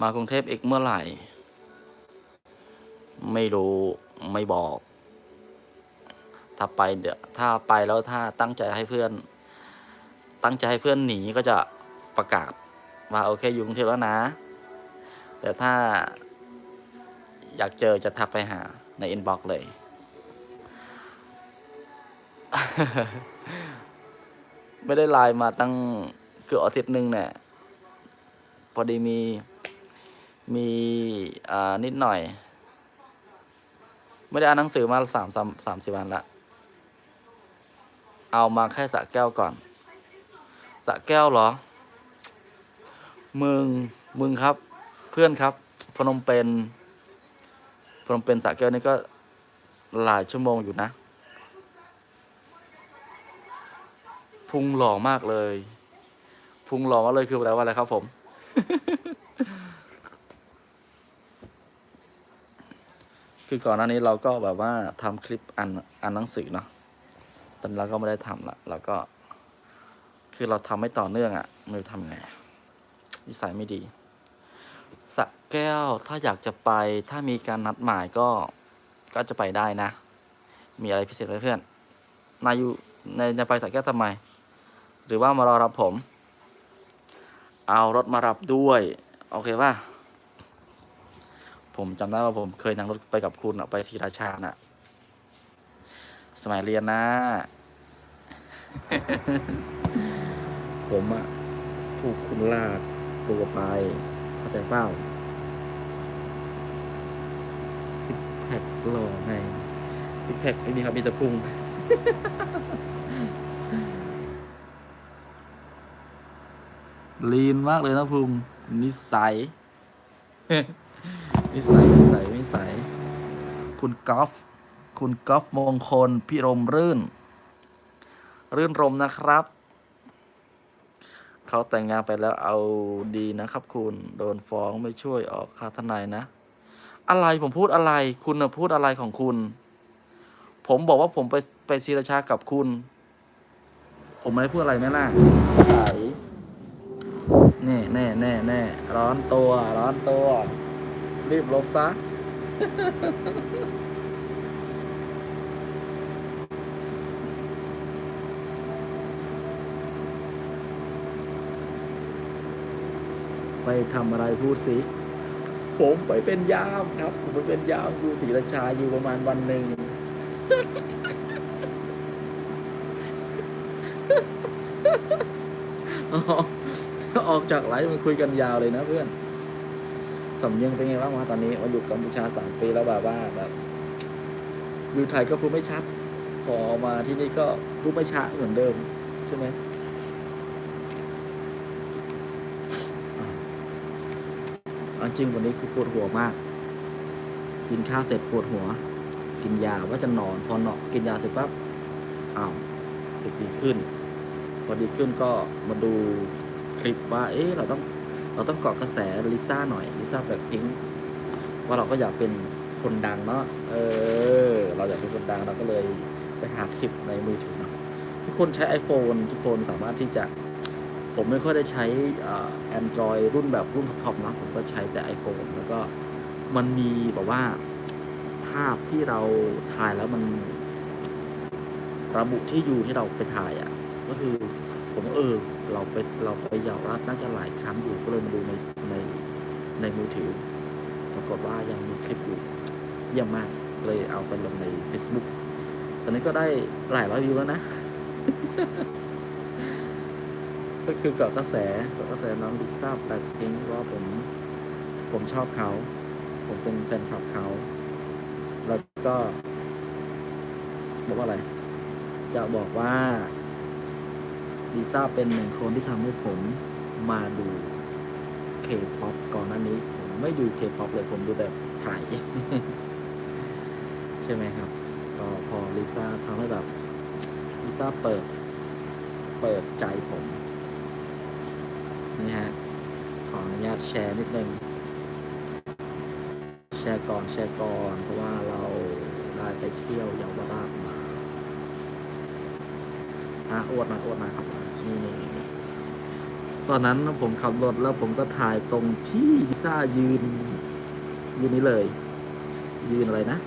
มากรุงเทพอีกเมื่อไหร่ ไม่รู้ไม่บอก ถ้าไปเดี๋ยวถ้าไปแล้วถ้าตั้งใจให้เพื่อน ตั้งใจให้เพื่อนหนีก็จะประกาศว่าโอเคอยู่กรุงเทพแล้วนะ แต่ถ้าอยากเจอจะทักไปหาในอินบ็อกซ์เลย ไม่ได้ไลน์มาตั้งเกือบอาทิตย์หนึ่งเนี่ย พอดีมี มีอ่านิดหน่อย ไม่ได้อ่านหนังสือมาสามสามสามสี่วันละ เอามาแค่สระแก้วก่อนสระแก้วเหรอ มึง มึงครับ เพื่อนครับ พนมเปญพนมเปญสระแก้วนี่ก็หลายชั่วโมงอยู่นะ พุงหล่อมากเลย พุงหล่อมากเลยคือแปลว่าอะไรครับผม คือก่อนหน้านี้เราก็แบบว่าทำคลิปอ่านอ่านหนังสือเนาะแตอนนี้เราก็ไม่ได้ทำละเราก็ คือเราทำไม่ต่อเนื่องอะ่ะไม่รู้ทำไงนิสัยไม่ดีสะแก้วถ้าอยากจะไปถ้ามีการนัดหมายก็ก็จะไปได้นะ มีอะไรพิเศษไหมเพื่อน นายอยู่ในในไปสะแก้วทำไม หรือว่ามารอรับผม เอารถมารับด้วย โอเคป่ะ ผมจำได้ว่าผมเคยนั่งรถไปกับคุณอะไปศรีราชาน่ะ สมัยเรียนนะ ผมอะถูกคุณลากตัวไปเข้าใจเปล่าซิกแพคหล่อไงซิกแพคไม่มีครับมีแต่พุงลีนมากเลยนะพุงนิสัย นิสัยนิสัยนิสัย คุณกอล์ฟคุณกอล์ฟมงคลพิรมรื่น รื่นรมนะครับ เขาแต่งงานไปแล้วเอาดีนะครับ คุณโดนฟ้องไม่ช่วยออกค่าทนายนะ อะไรผมพูดอะไร คุณนะพูดอะไรของคุณ ผมบอกว่าผมไปไปศรีราชากับคุณ ผมไม่ได้พูดอะไรแม่ล่ะใสแน่แน่แน่แน่ร้อนตัว ร้อนตัว รีบลบซะ ไปทำอะไรพูดสิ ผมไปเป็นยามครับ ผมไปเป็นยามอยู่ศรีราชาอยู่ประมาณวันหนึ่งออออกจากไลฟ์มันคุยกันยาวเลยนะเพื่อน สำเนียงเป็นไงบ้างวะตอนนี้มาอยู่กัมพูชาสามปีแล้วแบบว่าแบบอยู่ไทยก็พูดไม่ชัด พอมาที่นี่ก็พูดไม่ชัดเหมือนเดิม ใช่ไหมจริงวันนี้คือปวดหัวมาก กินข้าวเสร็จปวดหัว กินยาว่าจะนอน พอนอนกินยาเสร็จปั๊บอ้าวสึกดีขึ้นพอดีขึ้นก็มาดูคลิปว่า เอ๊ะเราต้อง เราต้องเกาะกระแสลิซ่าหน่อยลิซ่าแบล็คพิงค์ว่าเราก็อยากเป็นคนดังเนาะเออ เราอยากเป็นคนดังเราก็เลยไปหาคลิปในมือถือนะทุกคนใช้ iPhone ทุกคนสามารถที่จะผมไม่ค่อยได้ใช้แอนดรอยรุ่นแบบรุ่นท็อปๆนะผมก็ใช้แต่ iPhone แล้วก็มันมีแบบว่าภาพที่เราถ่ายแล้วมัน ระบุที่อยู่ที่เราไปถ่ายอะ่ะ ก็คือ ผมเออ เราไปเราไปเยาวราชน่าจะหลายครั้งอยู่ก็เลยมาดูในในในมือถือ ปรากฏว่ายังมีคลิปอยู่เยี่ยมมากเลยเอาไปลงใน Facebook ตอนนี้ก็ได้หลายร้อยวิวแล้วนะ ก็คือเกาะกระแสเกาะกระแสน้องลิซ่าแบล็คพิงค์ว่าผม ผมชอบเขา ผมเป็นแฟนคลับเขา แล้วก็ บอกว่าอะไร จะบอกว่า ลิซ่าเป็นหนึ่งคนที่ทำให้ผมมาดูเคป๊อปก่อนหน้านี้ ผมไม่ดูเคป๊อปเลยผมดูแต่ไทยใช่ไหมครับ ก็พอลิซ่าทำให้แบบลิซ่าเปิด เปิดใจผมนี่ฮะ ขออนุญาตแชร์นิดนึงแชร์ก่อนแชร์ก่อนเพราะว่าเราได้ไปเที่ยวเยาวราชมาอะอวดหน่อวดหน่อยครับ ตอนนั้นผมขับรถแล้วผมก็ถ่ายตรงที่ลิซ่ายืนยืนนี้เลย ยืนอะไรนะ